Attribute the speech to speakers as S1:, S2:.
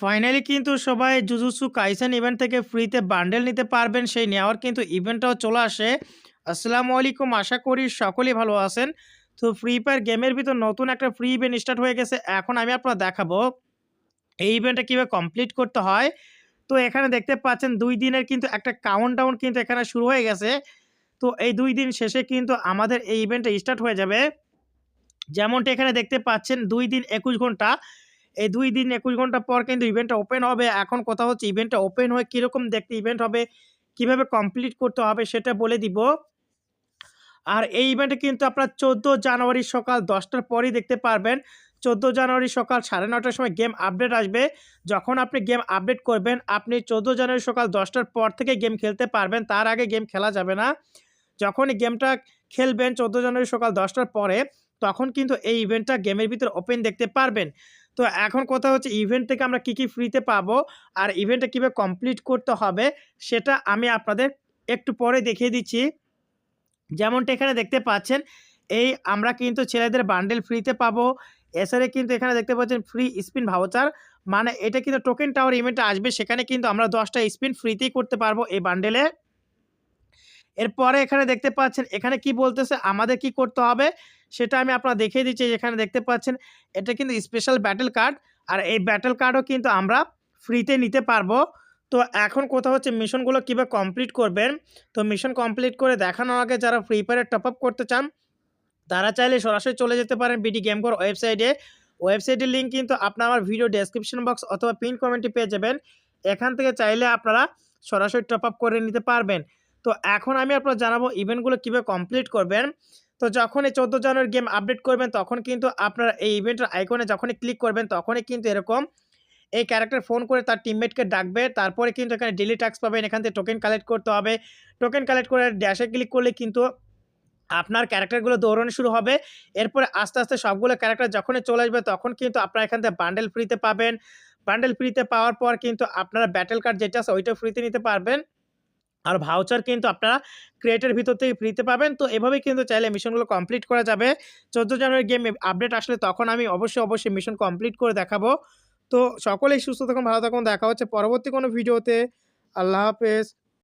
S1: Finally কিন্তু সবাই জুজুসু Kaisen event থেকে ফ্রিতে বান্ডেল নিতে পারবেন। সেই নেওয়ার কিন্তু ইভেন্টটাও চলে আসে। আসসালামু আলাইকুম, আশা করি সকলেই ভালো আছেন। তো ফ্রি ফায়ার গেমের ভিতর নতুন একটা ফ্রি ইভেন্ট স্টার্ট হয়ে গেছে। এখন আমি আপনার দেখাবো। এই ইভেন্টটা কীভাবে কমপ্লিট করতে হয়। তো এখানে দেখতে পাচ্ছেন দুই দিনের কিন্তু একটা কাউন্ট ডাউন কিন্তু এখানে শুরু হয়ে গেছে। তো এই দুই দিন শেষে কিন্তু আমাদের এই ইভেন্টটা স্টার্ট হয়ে যাবে। যেমনটা এখানে দেখতে পাচ্ছেন দুই দিন একুশ ঘণ্টা। এই দুই দিন একুশ ঘণ্টা পর কিন্তু ইভেন্টটা ওপেন হবে। এখন কথা হচ্ছে ইভেন্টটা ওপেন হয়ে কীরকম দেখতে ইভেন্ট হবে, কীভাবে কমপ্লিট করতে হবে সেটা বলে দিব। আর এই ইভেন্টে কিন্তু আপনার চোদ্দ জানুয়ারি সকাল দশটার পরই দেখতে পারবেন। চোদ্দ জানুয়ারি সকাল সাড়ে নটার সময় গেম আপডেট আসবে। যখন আপনি গেম আপডেট করবেন, আপনি চোদ্দ জানুয়ারি সকাল দশটার পর থেকে গেম খেলতে পারবেন, তার আগে গেম খেলা যাবে না। যখনই গেমটা খেলবেন চোদ্দ জানুয়ারি সকাল দশটার পরে, তখন কিন্তু এই ইভেন্টটা গেমের ভিতরে ওপেন দেখতে পারবেন। তো এখন কথা হচ্ছে ইভেন্ট থেকে আমরা কি কি ফ্রিতে পাবো আর ইভেন্টটা কীভাবে কমপ্লিট করতে হবে সেটা আমি আপনাদের একটু পরে দেখিয়ে দিচ্ছি। যেমনটা এখানে দেখতে পাচ্ছেন, এই আমরা কিন্তু ছেলেদের বান্ডেল ফ্রিতে পাবো। এছাড়া কিন্তু এখানে দেখতে পাচ্ছেন ফ্রি স্পিন ভাউচার মানে এটা কিন্তু টোকেন টাওয়ার ইভেন্টটা আসবে, সেখানে কিন্তু আমরা দশটা স্পিন ফ্রিতেই করতে পারব এই বান্ডেলে এরপরে এখানে দেখতে পাচ্ছেন, এখানে কি বলতেছে, আমাদের কি করতে হবে? সেটা আমি আপনারা দেখিয়ে দিচ্ছি যেখানে দেখতে পাচ্ছেন, এটা কিন্তু স্পেশাল ব্যাটেল কার্ড আর এই ব্যাটেল কার্ডও কিন্তু আমরা ফ্রিতে নিতে পারব। তো এখন কোথাও হচ্ছে মিশনগুলো কীভাবে কমপ্লিট করবেন? তো মিশন কমপ্লিট করে দেখানোর আগে যারা ফ্রি ফায়ারে টপ আপ করতে চান, তারা চাইলে সরাসরি চলে যেতে পারেন বিডি গেম কর ওয়েবসাইটে ওয়েবসাইটের লিঙ্ক কিন্তু আপনার আমার ভিডিও ডেসক্রিপশন বক্স অথবা পিন কমেন্টে পেয়ে যাবেন। এখান থেকে চাইলে আপনারা সরাসরি টপ আপ করে নিতে পারবেন। তো এখন আমি আপনার জানাব ইভেন্টগুলো কীভাবে কমপ্লিট করবেন। তো যখন এই চোদ্দ জানুয়ারি গেম আপডেট করবেন, তখন কিন্তু আপনার এই ইভেন্টের আইকনে যখনই ক্লিক করবেন, তখনই কিন্তু এরকম এই ক্যারেক্টার ফোন করে তার টিমমেটকে ডাকবে। তারপরে কিন্তু এখানে ডেলি ট্যাক্স পাবেন, এখান থেকে টোকেন কালেক্ট করতে হবে। টোকেন কালেক্ট করে ড্যাশে ক্লিক করলে কিন্তু আপনার ক্যারেক্টারগুলো দৌড়ানো শুরু হবে। এরপরে আস্তে আস্তে সবগুলো ক্যারেক্টার যখনই চলে আসবে, তখন কিন্তু আপনারা এখান থেকে বান্ডেল ফ্রিতে পাবেন। বান্ডেল ফ্রিতে পাওয়ার পর কিন্তু আপনারা ব্যাটেল কার্ড যেটা আছে, ওইটা ফ্রিতে নিতে পারবেন। আর ভাউচার কিন্তু আপনারা ক্রিয়েটের ভিতর থেকে ফ্রিতে পাবেন। তো এভাবেই কিন্তু চাইলে মিশনগুলো কমপ্লিট করা যাবে। চোদ্দ জানুয়ারি গেম আপডেট আসলে তখন আমি অবশ্যই অবশ্যই মিশন কমপ্লিট করে দেখাবো। তো সকলেই সুস্থ থাকুন, ভালো থাকুন। দেখা হচ্ছে পরবর্তী কোনো ভিডিওতে আল্লাহ হাফেজ।